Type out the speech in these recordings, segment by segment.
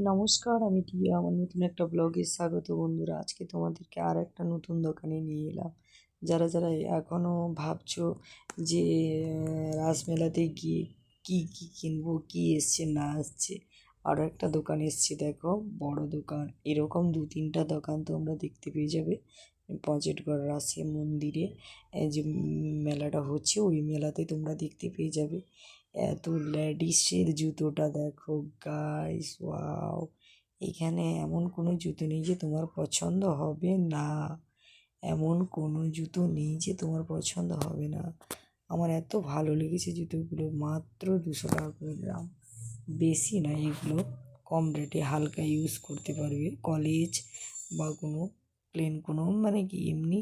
নমস্কার, আমি টিয়া আমার নতুন একটা ব্লগে স্বাগত বন্ধুরা। আজকে তোমাদেরকে আর একটা নতুন দোকানে নিয়ে এলাম। যারা যারা এখনও ভাবছ যে রাসমেলাতে গিয়ে কি কি কিনবো, কি এসছে, না আসছে আরও একটা দোকান এসছে। দেখো, বড় দোকান, এরকম দু তিনটা দোকান তোমরা দেখতে পেয়ে যাবে। পঞ্চেটগড় রাসে মন্দিরে। যে মেলাটা হচ্ছে, ওই মেলাতে তোমরা দেখতে পেয়ে যাবে। এত লেডিসের জুতোটা দেখো গাইস ওয়াও এখানে এমন কোনো জুতো নেই যে তোমার পছন্দ হবে না। এমন কোনো জুতো নেই যে তোমার পছন্দ হবে না। আমার এত ভালো লেগেছে জুতোগুলো, মাত্র দুশো টাকা করে দাম। বেশি না এগুলো, কম রেটে হালকা ইউজ করতে পারবে। কলেজ বা কোনো প্লেন কোনো মানে কি এমনি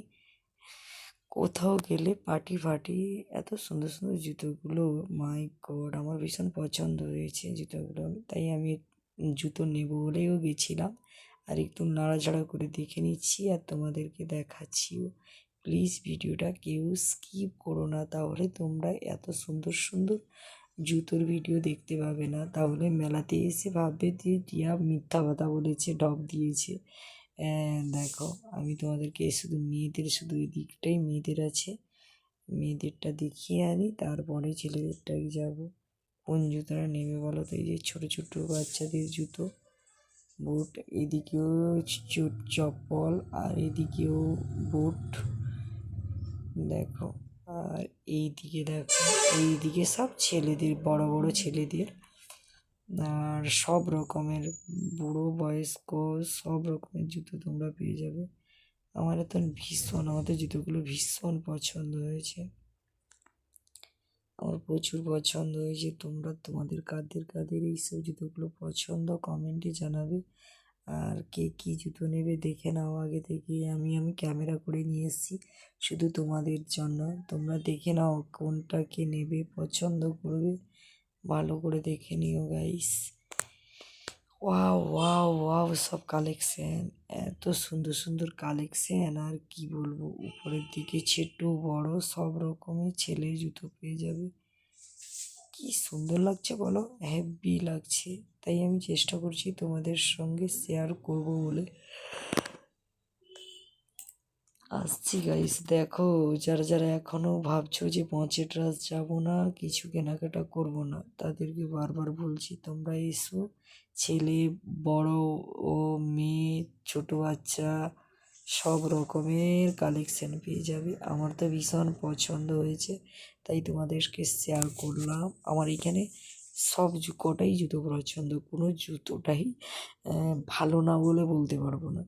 কোথাও গেলে পার্টি ফার্টি এত সুন্দর সুন্দর জুতোগুলো মাই গড আমার ভীষণ পছন্দ হয়েছে জুতোগুলো। তাই আমি জুতো নেব বলেও গেছিলাম। আর একটু নাড়াচাড়া করে দেখে নিচ্ছি আর তোমাদেরকে দেখাচ্ছিও প্লিজ ভিডিওটা কেউ স্কিপ করো না, তাহলে তোমরা এত সুন্দর সুন্দর জুতোর ভিডিও দেখতে পাবে না। তাহলে মেলাতে এসে ভাববে যে টিয়া মিথ্যা কথা বলেছে, ঢপ দিয়েছে। দেখো, আমি তোমাদেরকে শুধু মেয়েদের, শুধু এই দিকটাই মেয়েদের আছে। মেয়েদেরটা দেখিয়ে আনি, তারপরে ছেলেদেরটাই যাব। কোন জুতোটা নেবে বলো তো? এই যে ছোটো ছোটো বাচ্চাদের জুতো। বুট, এদিকেও চপ্পল, আর এদিকেও বুট। দেখো, আর এইদিকে দেখো, এইদিকে সব ছেলেদের, বড় বড় ছেলেদের আর সব রকমের বুড়ো, বয়স্ক, সব রকমের জুতো তোমরা পেয়ে যাবে। আমার এত ভীষণ, আমাদের জুতোগুলো ভীষণ পছন্দ হয়েছে। আমার প্রচুর পছন্দ হয়েছে। তোমরা তোমাদের কাদের কাদের এইসব জুতোগুলো পছন্দ কমেন্টে জানাবে। আর কে কী জুতো নেবে দেখে নাও আগে থেকে। আমি আমি ক্যামেরা করে নিয়ে এসেছি শুধু তোমাদের জন্য। তোমরা দেখে নাও কোনটা কে নেবে, পছন্দ করবে। ভালো করে দেখে নিও গাইস ওয়াও ওয়াও ওয়াও সব কালেকশন এত সুন্দর সুন্দর কালেকশন আর কি বলব? উপরের দিকে ছোট বড়, সব রকমের ছেলে জুতো পেয়ে যাবে। কি সুন্দর লাগছে বলো? হ্যাপি লাগছে। তাই আমি চেষ্টা করছি তোমাদের সঙ্গে শেয়ার করব বলে। আসছি গাইস দেখো, যারা যারা এখনও ভাবছ যে পঞ্চের রাস যাব না, কিছু কেনাকাটা করব না, তাদেরকে বারবার বলছি, তোমরা এসো। ছেলে, বড় ও মেয়ে, ছোট বাচ্চা, সব রকমের কালেকশান পেয়ে যাবে। আমার তো ভীষণ পছন্দ হয়েছে, তাই তোমাদেরকে শেয়ার করলাম। আমার এখানে সব কটাই জুতো পছন্দ, কোনো জুতোটাই ভালো না বলে বলতে পারব না।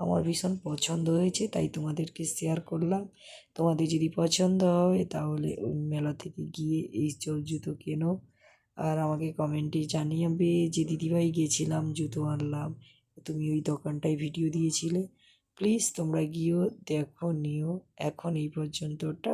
আমার ভীষণ পছন্দ হয়েছে, তাই তোমাদেরকে শেয়ার করলাম। তোমাদের যদি পছন্দ হয়, তাহলে ওই মেলা থেকে গিয়ে এই চোর জুতো কেনো। আর আমাকে কমেন্টে জানিয়ে যে, দিদিভাই, গেছিলাম জুতো আনলাম। তুমি ওই দোকানটায় ভিডিও দিয়েছিলে। প্লিজ তোমরা গিয়েও দেখো, নিও। এখন এই পর্যন্ত, টাটা।